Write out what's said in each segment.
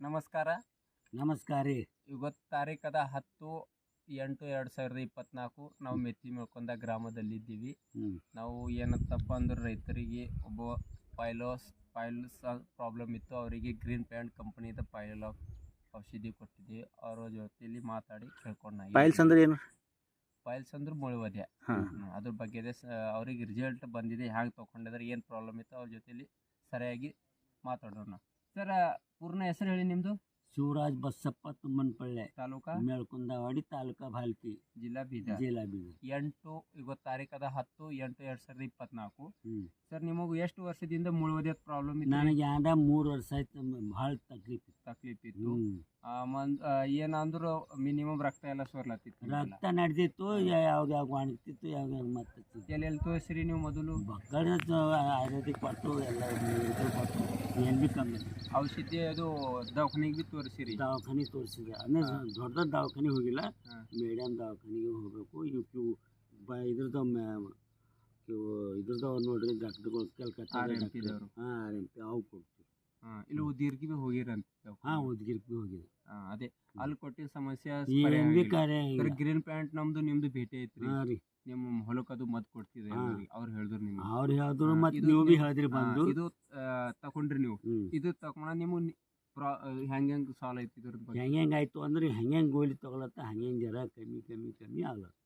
ನಮಸ್ಕಾರ. ನಮಸ್ಕಾರ. ರೀ ಇವತ್ತು ತಾರೀಕದ ಹತ್ತು ಎಂಟು ಎರಡು ಸಾವಿರದ ಇಪ್ಪತ್ನಾಲ್ಕು ನಾವು ಮೆತ್ತಿ ಮೇಳ್ಕೊಂಡ ಗ್ರಾಮದಲ್ಲಿದ್ದೀವಿ. ನಾವು ಏನಂತಪ್ಪ ಅಂದ್ರೆ ರೈತರಿಗೆ ಒಬ್ಬ ಪೈಲೋಸ್ ಪೈಲ್ಸ್ ಪ್ರಾಬ್ಲಮ್ ಇತ್ತು. ಅವರಿಗೆ ಗ್ರೀನ್ ಪ್ಯಾಂಟ್ ಕಂಪನಿದ ಪೈಲ್ ಔಷಧಿ ಕೊಟ್ಟಿದ್ದೀವಿ ಅವರ ಜೊತೆಲಿ ಮಾತಾಡಿ ಕೇಳ್ಕೊಂಡು ಪೈಲ್ಸ್ ಅಂದ್ರೆ ಏನು? ಪೈಲ್ಸ್ ಅಂದ್ರೆ ಮುಳುವದೆ ಅದ್ರ ಬಗ್ಗೆ ಅವ್ರಿಗೆ ರಿಸಲ್ಟ್ ಬಂದಿದೆ. ಹ್ಯಾಂಗೆ ತಗೊಂಡಿದ್ರೆ ಏನು ಪ್ರಾಬ್ಲಮ್ ಇತ್ತು ಅವ್ರ ಜೊತೆಲಿ ಸರಿಯಾಗಿ ಮಾತಾಡೋಣ. ಸರ್ ಪೂರ್ಣ ಹೆಸರು ಹೇಳಿ ನಿಮ್ಮದು ಶಿವರಾಜ್ ಬಸಪ್ಪ ತುಮ್ಮನಪಳ್ಳೆ ತಾಲೂಕಾ? ಮೇಳ್ಕುಂದವಾಡಿ ತಾಲೂಕಾ ಭಾಲ್ಕಿ ಜಿಲ್ಲಾ ಬೀದರ್ ಜಿಲ್ಲಾ ಬೀದರ್ ಎಂಟು ಇವತ್ತು ತಾರೀಕದ ಹತ್ತು ಎಂಟು ಎರಡು ಸಾವಿರದ ಇಪ್ಪತ್ನಾಲ್ಕು. ಸರ್ ನಿಮಗೆ ಎಷ್ಟು ವರ್ಷದಿಂದ ಮುಳುವುದೇ ಪ್ರಾಬ್ಲಮ್ ನನಗೆ ಯಾಂಡ ಮೂರು ವರ್ಷ ಆಯ್ತು ಭಾಳ ತಕ್ಲೀಫ್ ತಕ್ಲೀಫ್ ಇತ್ತು ಆ, ಮಂದ್ ಏನಂದ್ರು ಮಿನಿಮಮ್ ರಕ್ತ ಎಲ್ಲ ಸೋರ್ಲತ್ತಿತ್ತು ರಕ್ತ ನಡೆದಿತ್ತು ಯಾವಾಗ ಯಾವಾಗ ಒಣಗ್ತಿತ್ತು ಯಾವಾಗ ಯಾವಾಗ ಮತ್ತೆ ಎಲ್ಲೆಲ್ಲಿ ತೋರಿಸ್ರಿ ನೀವು ಮೊದಲು? ಮಕ್ಕಳ ಆಯುರ್ವೇದಿಕ್ ಕೊಟ್ಟು ಎಲ್ಲ ಇದು ಕೊಟ್ಟು ಏನು ಭೀ ಕಮ್ಮಿ. ಔಷಧಿ ಅದು ದವಾಖಾನಿಗೆ ಬಿ ತೋರಿಸಿರಿ? ದವಾಖಾನೆ ತೋರಿಸಿದೆ. ಅಂದ್ರೆ ದೊಡ್ಡ ದೊಡ್ಡ ದವಾಖಾನೆ ಹೋಗಿಲ್ಲ. ಮೀಡಿಯಂ ಮೀಡಿಯಮ್ ದವಾಖಾನೆಗೆ ಹೋಗಬೇಕು. ಇವು ಕ್ಯೂ ಬ ಇದ್ರದ್ದು ಕ್ಯೂ ಇದ್ರದ್ದು ನೋಡ್ರಿ ಡಾಕ್ಟರ್ಗಳು ಕಲ್ಕತ್ತಾ ಹಾಂ ಆರ್ ಎಂ ಪಿ ಅವು ಕೊಡ್ತೀವಿ. ಇಲ್ಲಿ ಉದೀರ್ಗಿ ಬಿ ಹೋಗಿರಂತ ಹಾಂ ಉದ್ಗಿರ್ಪಿ ಹೋಗಿದೆ ಅದೇ ಅಲ್ಲಿ ಕೊಟ್ಟಿದ್ದ ಸಮಸ್ಯೆ ಭೀ ಗ್ರೀನ್ ಪ್ಯಾಂಟ್ ನಮ್ದು ನಿಮ್ದು ಭೇಟಿ ಐತ್ರಿ. ನಿಮ್ಮ ಹೊಲಕ್ಕೆ ಅದು ಮದ್ದು ಕೊಡ್ತಿದ್ರಿ ಅವ್ರು ಹೇಳಿದ್ರು ನಿಮ್ಗೆ. ಅವ್ರು ಹೇಳಿದ್ರು ಮತ್ತೆ ನೀವು ಭೀ ಹೇಳಿದ್ರಿ ಬಂದು. ಇದು ತಕೊಂಡ್ರಿ ನೀವು. ಇದು ತಕೊಂಡ ನಿಮ್ಮ ಹೆಂಗೆ ಹೆಂಗೆ ಸಾಲ್ ಐತಿ ಇದ್ರದ್ದು ಹೆಂಗೆ ಹೆಂಗೆ ಆಯ್ತು ಅಂದ್ರೆ ಹೆಂಗೆ ಹೆಂಗೆ ಗೋಲಿ ತಗೊಳತ್ತ ಹೆಂಗೆ ಹೆಂಗೆ ಜರ ಕಮ್ಮಿ ಕಮ್ಮಿ ಕಮ್ಮಿ ಆಗ್ಲತ್ತ.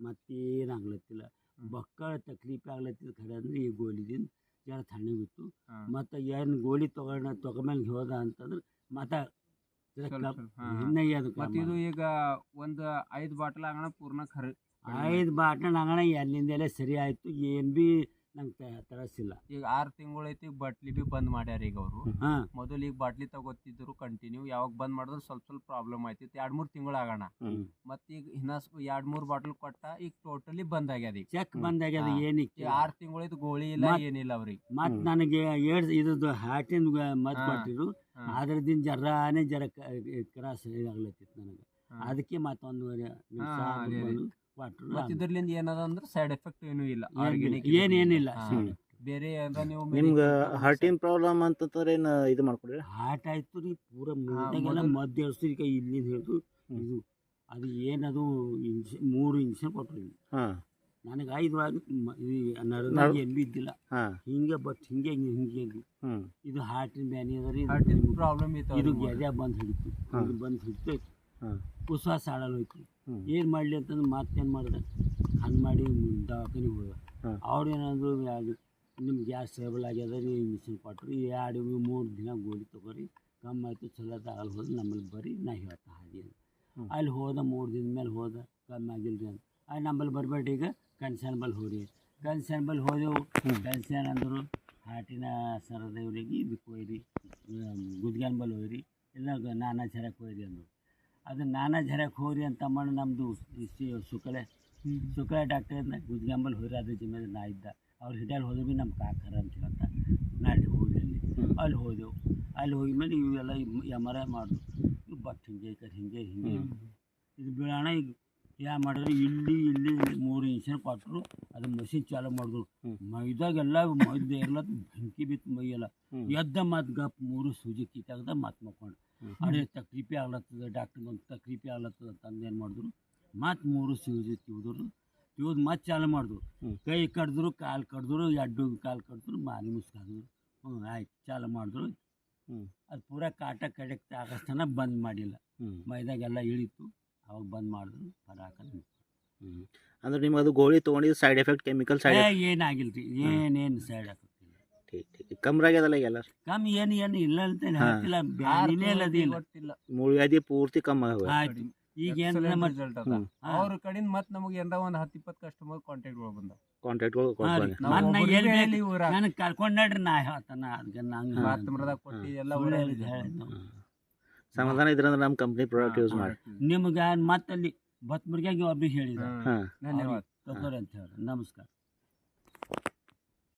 ಮತ್ತೇನು ಆಗ್ಲತ್ತಿಲ್ಲ. ಬಕ್ಕಳ ತಕ್ಲೀಫ್ ಆಗ್ಲತ್ತಿದ ಖರೆ ಅಂದ್ರೆ ಈ ಗೋಲಿದಿಂದ. ಜರ ತಣ್ಣಗಿತ್ತು ಬಿತ್ತು. ಮತ್ತು ಏನು ಗೋಲಿ ತಗೊಂಡ ತಗೊಂಬಂದು ಹೋದ ಅಂತಂದ್ರೆ ಮತ್ತೆ. ಇನ್ನೂ ಅದು ಮತ್ ಇದು ಈಗ ಒಂದು ಐದು ಬಾಟಲ್ ಆಗೋಣ ಪೂರ್ಣ ಖರೆ. ಐದು ಬಾಟಲ್ ಆಗೋಣ ಎಲ್ಲಿಂದಲೇ ಸರಿ ಆಯಿತು. ಏನು ಭೀ ನಂಗೆ ತರಸಿಲ್ಲ ಈಗ ಆರು ತಿಂಗಳು ಐತಿ ಬಾಟ್ಲಿ ಬಿ ಬಂದ್ ಮಾಡ್ಯಾರ ಈಗ ಅವರು ಹಾಂ ಮೊದಲು ಈಗ ಬಾಟ್ಲಿ ತಗೋತಿದ್ರು ಕಂಟಿನ್ಯೂ ಯಾವಾಗ ಬಂದ್ ಮಾಡಿದ್ರು ಸ್ವಲ್ಪ ಸ್ವಲ್ಪ ಪ್ರಾಬ್ಲಮ್ ಆಯ್ತಿತ್ತು ಎರಡ್ ಮೂರ್ ತಿಂಗಳು ಆಗೋಣ ಹ್ಮ್. ಮತ್ ಈಗ ಇನ್ನ ಸ್- ಎರಡ್ ಮೂರ್ ಬಾಟಲ್ ಕೊಟ್ಟ ಈಗ ಟೋಟಲಿ ಬಂದ್ ಆಗ್ಯಾದ ಈಗ ಚೆಕ್ ಬಂದ್ ಆಗ್ಯದ ಹಾ. ಏನಿಕ್ಕೆ ಈಗ ಆರ್ ತಿಂಗಳಿದ್ ಗೋಳಿ ಇಲ್ಲ ಮತ್- ಏನಿಲ್ಲ ಅವ್ರಿಗೆ ಮತ್ತೆ ಹ್ಮ್. ನನಗೆ ಏಡ್ ಇದ್ರದ್ದು ಹಾರ್ಟಿನ ಮದ್ದು ಹಾ. ಕೊಟ್ಟಿರು ಹಾ. ಅದ್ರದಿಂದ ಜರಾನೇ ಜರ ಕ್ರಾಸ್ ಆಗ್ಲತ್ತಿತ್ತು ನನಗೆ. ಅದಕ್ಕೆ ಮತ್ತೊಂದು ಹಾ, ಅದೇ, ಅದೇ. ಕೊಟ್ಟರು ಮತ್ ಇದ್ರಲಿಂದ ಏನದ ಅಂದ್ರೆ ಸೈಡ್ ಎಫೆಕ್ಟ್ ಏನೂ ಇಲ್ಲ. ಆರ್ಗ್ಯಾನಿಕ್ ಏನೇನಿಲ್ಲ ಬೇರೆ ಏನಾರ ನೀವು ನಿಮ್ಗೆ ಹಾರ್ಟ್ ಹಾರ್ಟಿನ್ ಪ್ರಾಬ್ಲಮ್ ಅಂತಂದ್ರೆ ಏನು ಇದು ಮಾಡ್ಕೊಡ್ರಿ? ಹಾರ್ಟ್ ಆಯ್ತು ರೀ ಪೂರ ಮುಂದಾಗೆಲ್ಲ ಮದ್ದು ಎಳ್ಸು ಈಗ ಇಲ್ಲಿಂದ ಹಿಡಿದು. ಇದು ಅದು ಏನದು ಇಂಜ ಮೂರು ಇಂಜೆಕ್ಷನ್ ಕೊಟ್ಟರು ಹಾಂ. ನನಗೆ ಐದು ನರದಾಗ ಬಿ ಇದ್ದಿಲ್ಲ. ಹಿಂಗೆ ಬಟ್ ಹಿಂಗೆ ಹಿಂಗೆ. ಇದು ಹಾರ್ಟಿನ ಬ್ಯಾನಿ ಅದ ರೀ ಹಾರ್ಟಿನ ಪ್ರಾಬ್ಲಮ್ ಇತ್ತು ಇದು. ಗೆದೆ ಬಂದು ಹಿಡಿತು. ಬಂದು ಹಿಡಿತೈತಿ. ಹಾ. ಉಸ್ವಾಸ ಆಡಲ್ ಹೋಯ್ತು. ಏನು ಮಾಡಲಿ ಅಂತಂದ್ರೆ ಮತ್ತೇನು ಮಾಡಿದೆ. ಹಂಗೆ ಮಾಡಿ ದವಾಖಾನಿಗೆ ಹೋದ. ಅವ್ರು ಏನಂದ್ರು ನಿಮ್ಮ ಗ್ಯಾಸ್ ಸ್ಟೇಬಲ್ ಆಗ್ಯದ ರೀ ಮಿಷಿನ್ ಕೊಟ್ಟರು ಎರಡು ಮೂರು ದಿನ ಗೋಲಿ ತಗೋರಿ ಕಮ್ಮಿ ಆಯಿತು ಚಲೋ ಆಗಲ್ಲ ಹೋದ್ರೆ ನಮ್ಮಲ್ಲಿ ಬರ್ರಿ ನಾ ಹೇಳ್ತಾ ಹಾಗೆ ಅಲ್ಲಿ ಹೋದ ಮೂರು ದಿನ ಮೇಲೆ ಹೋದ ಕಮ್ಮಿ ಆಗಿಲ್ಲ ರೀ ಅಂತ. ಅಲ್ಲಿ ನಮ್ಮಲ್ಲಿ ಬರ್ಬೇಡಿ ಈಗ ಕನ್ಸನ್ ಬಲ್ ಹೋರಿ ಕನ್ಸನ್ ಬಲ್ ಹೋದೆವು ಹ್ಮ್. ಕನ್ಸನ್ ಅಂದರು ಹಾರ್ಟಿನ ಸರದೇವರಿಗೆ ಇದಕ್ಕೆ ಹೋಯ್ರಿ ಗುದ್ಗ್ಯಾನ್ ಬಲ್ ಹೋಯ್ರಿ ಇಲ್ಲ ನಾನಾ ಚರಕ್ಕೆ ಹೋಯ್ರಿ ಅಂದರು. ಅದು ನಾನಾ ಝರಕ್ಕೆ ಹೋರಿ ಅಂತ ಮಾಡಿ ನಮ್ಮದು ಸುಕಳೆ ಹ್ಮ್. ಸುಕಳೆ ಡಾಕ್ಟರ್ ಗುದ್ಗ್ಯಾಂಬಲ್ ಹೋಯ್ರಿ ಅದ್ರ ಜಿಮ್ಮೆದ ನಾ ಇದ್ದ. ಅವ್ರು ಹಿಡಿಯಲ್ಲಿ ಹೋದ್ರು ಭೀ ನಮ್ಮ ಕಾಕರ ಅಂತ ಹೇಳ್ತ ನಾಡಿ ಹೋಗಿ ಅಲ್ಲಿ. ಹ್ಮ್. ಅಲ್ಲಿ ಹೋದೆವು. ಅಲ್ಲಿ ಹೋಗಿ ಮೇಲೆ ಇವೆಲ್ಲ ಎಂ ಆರ್ ಐ ಮಾಡಿದ್ರು ಇವು ಬಟ್ ಹಿಂಗೆ ಈ ಕಡೆ ಹಿಂಗೆ ಹಿಂಗೆ. ಹ್ಮ್. ಇದು ಬೀಳೋಣ ಈಗ ಯಾ ಮಾಡಿದ್ರು? ಇಲ್ಲಿ ಇಲ್ಲಿ ಮೂರು ಇಂಚಿನ ಕೊಟ್ಟರು ಅದು ಮಷಿನ್ ಚಾಲು ಮಾಡಿದ್ರು. ಮೈದಾಗೆಲ್ಲ ಮೈದ ಎಲ್ಲ ಬೆಂಕಿ ಬಿತ್ತು ಮೈಯೆಲ್ಲ. ಎದ್ದ ಮತ್ತು ಗಪ್ ಮೂರು ಸೂಜಿ ಕಿತ್ತಾಗದ ಮತ್ತು ಮಕ್ಕೊಂಡು. ಅದೇ ತಕ್ರೀಪಿ ಆಗ್ಲತ್ತದ ಡಾಕ್ಟರ್ ಒಂದು ತಕ್ರೀಪಿ ಆಗ್ಲತ್ತದ ತಂದು ಏನು ಮಾಡಿದ್ರು? ಮತ್ತು ಮೂರು ಸೂಜಿ ತಿವಿದ್ರು. ತಿವ್ದು ಮತ್ತೆ ಚಾಲು ಮಾಡಿದ್ರು. ಕೈ ಕಡಿದ್ರು ಕಾಲು ಕಡಿದ್ರು ಎಡ್ಡು ಕಾಲು ಕಡ್ದ್ರು ಮಾರಿ ಮುಸ್ಕಾದ್ರು. ಹ್ಞೂ ಆಯ್ತು ಚಾಲು ಮಾಡಿದ್ರು. ಅದು ಪೂರ ಕಾಟ ಕಡೆಕ್ಟ್ ಆಗಸ್ತನ ಬಂದ್ ಮಾಡಿಲ್ಲ. ಮೈದಾಗೆಲ್ಲ ಇಳಿತು ಅವಾಗ ಬಂದ್ ಮಾಡಿದ್ರು ಪರಾಕ ಹ್ಞೂ ಅಂದ್ರೆ ನಿಮ್ಗೆ ಅದು ಗೋಳಿ ತೊಗೊಂಡಿದ್ದು ಸೈಡ್ ಎಫೆಕ್ಟ್ ಕೆಮಿಕಲ್ ಸೈಡ್ ಏನಾಗಿಲ್ಲ ರೀ. ಏನೇನು ಸೈಡ್ ಎಫೆಕ್ಟ್ ಠೀಕ್ ಠೀಕ್ ಕಮ್ರಾಗ್ಯದಲ್ಲ ಈಗೆಲ್ಲ? ಕಮ್ಮಿ ಏನು ಏನು ಇಲ್ಲ ಅಂತ. ಹೇಳ್ತಿಲ್ಲ. ಬ್ಯಾನಿನೇ ಇಲ್ಲ ತಿಂಗಳು ಅದಿಲ್ಲ ಗೊತ್ತಿಲ್ಲ. ಮುಳ್ವ್ಯಾಧಿ ಪೂರ್ತಿ ಕಮ್ಮಿ ಆಗ ಆಯ್ತು. ಈಗ ಏನು ಮತ್ತೆ result ಅದ. ಅವ್ರ ಕಡೆಯಿಂದ ಮತ್ತೆ ನಮಗೆ ಏನಾರ ಒಂದು ಹತ್ತು ಇಪ್ಪತ್ತು ಕಸ್ಟಮರ್ ಕಾಂಟ್ಯಾಕ್ಟ್ಗಳು ಬಂದವು. ಕಾಂಟ್ಯಾಕ್ಟ್ಗಳು ನಾ ಒಬ್ರಿಗೆ ಎಲ್ಲಿ ಬೇಕು? ಹೇಳಿ ಊರಾಗ. ನನಗೆ ಕರ್ಕೊಂಡು ನಡ್ರಿ ನಾ ಹೇಳ್ತಾನ ಅದಕ್ಕೆ ನಂಗೆ ಕೊಟ್ಟು ಎಲ್ಲ ಒಳ್ಳೆ ಸಮಾಧಾನ ಇದ್ರಂದ್ರೆ ನಮ್ಮ ಕಂಪ್ನಿ ಪ್ರಾಡಕ್ಟ್ ಯೂಸ್ ಮಾಡಿ. ನಿಮ್ಗೆ ಹೇಳಿದ ಹ್ಮ್. ಹಾಂ. ಧನ್ಯವಾದ ಅಂತ ಹೇಳಿ. ನಮಸ್ಕಾರ.